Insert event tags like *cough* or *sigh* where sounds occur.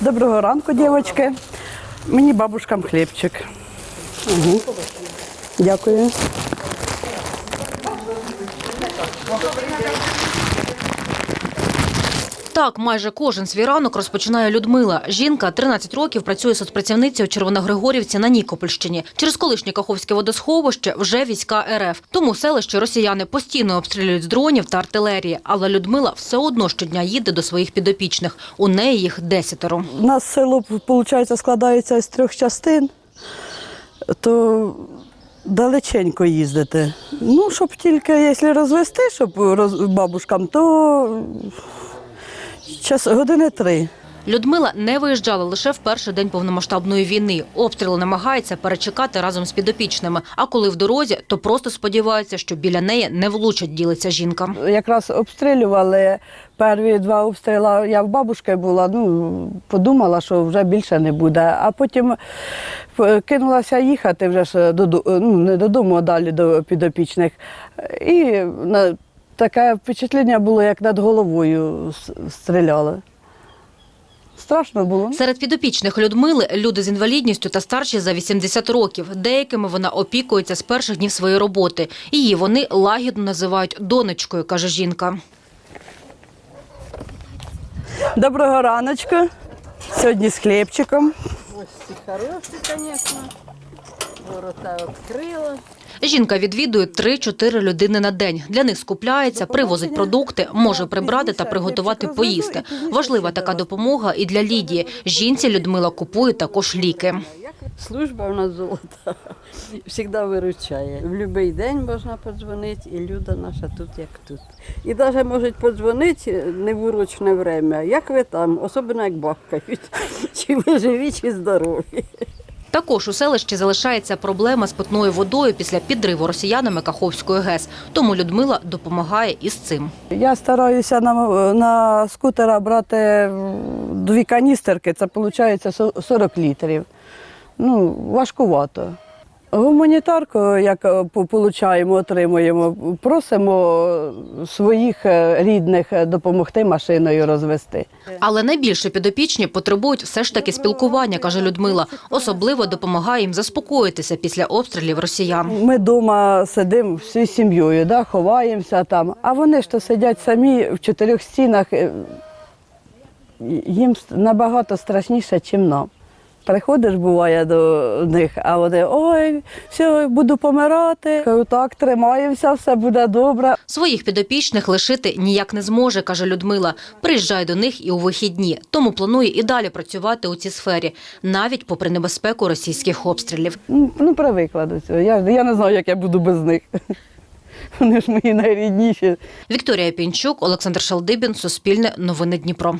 Доброго ранку, дівчатки. Мені бабушкам хлібчик. Угу. Дякую. Так, майже кожен свій ранок розпочинає Людмила. Жінка 13 років працює соцпрацівницею Червоногригорівці на Нікопольщині. Через колишнє Каховське водосховище вже війська РФ. Тому селище росіяни постійно обстрілюють з дронів та артилерії. Але Людмила все одно щодня їде до своїх підопічних. У неї їх десятеро. У нас село, виходить, складається з трьох частин, то далеченько їздити. Ну, щоб тільки, якщо розвести, щоб бабушкам, то час, години три. Людмила не виїжджала лише в перший день повномасштабної війни. Обстріли намагається перечекати разом з підопічними. А коли в дорозі, то просто сподівається, що біля неї не влучать, ділиться жінка. Якраз обстрілювали перві два обстріли. Я в бабушки була, ну подумала, що вже більше не буде. А потім е, кинулася їхати вже ж додому, ну не додому, а далі до підопічних. І на- таке впечатлення було, як над головою стріляли. Страшно було. Серед підопічних Людмили люди з інвалідністю та старші за 80 років. Деякими вона опікується з перших днів своєї роботи. Її вони лагідно називають донечкою, каже жінка. Доброго раночку. Сьогодні з хлібчиком. Ось хороший, звісно. Ворота відкрила. Жінка відвідує 3-4 людини на день. Для них скупляється, привозить продукти, може прибрати та приготувати поїсти. Важлива така допомога і для Лідії. Жінці Людмила купує також ліки. Служба у нас золота. *laughs* Завжди виручає. В будь-який день можна подзвонити, і люда наша тут, як тут. І навіть можуть подзвонити не в урочне время. Як ви там, особливо як бахкають. *laughs* Чи ви живі, чи здорові. Також у селищі залишається проблема з питною водою після підриву росіянами Каховської ГЕС. Тому Людмила допомагає із цим. Я стараюся на, на скутера брати дві каністерки, це виходить 40 літрів. Ну, важкувато. Гуманітарку, як е, по- получаємо, отримуємо, просимо своїх е, рідних е, допомогти машиною розвести. Але найбільше підопічні потребують все ж таки спілкування, каже Людмила. Особливо допомагає їм заспокоїтися після обстрілів росіян. Ми вдома сидимо всією сім'єю, да, ховаємося там, а вони ж то сидять самі в чотирьох стінах. Їм набагато страшніше, ніж нам. Приходиш, буває до них, а вони ой, все, буду помирати. Кажу, так, тримаємося, все буде добре. Своїх підопічних лишити ніяк не зможе, каже Людмила. Приїжджає до них і у вихідні, тому планує і далі працювати у цій сфері, навіть попри небезпеку російських обстрілів. Ну, привикла до цього. Я, я не знаю, як я буду без них. Вони ж мої найрідніші. Вікторія Пінчук, Олександр Шалдибін, Суспільне, Новини Дніпро.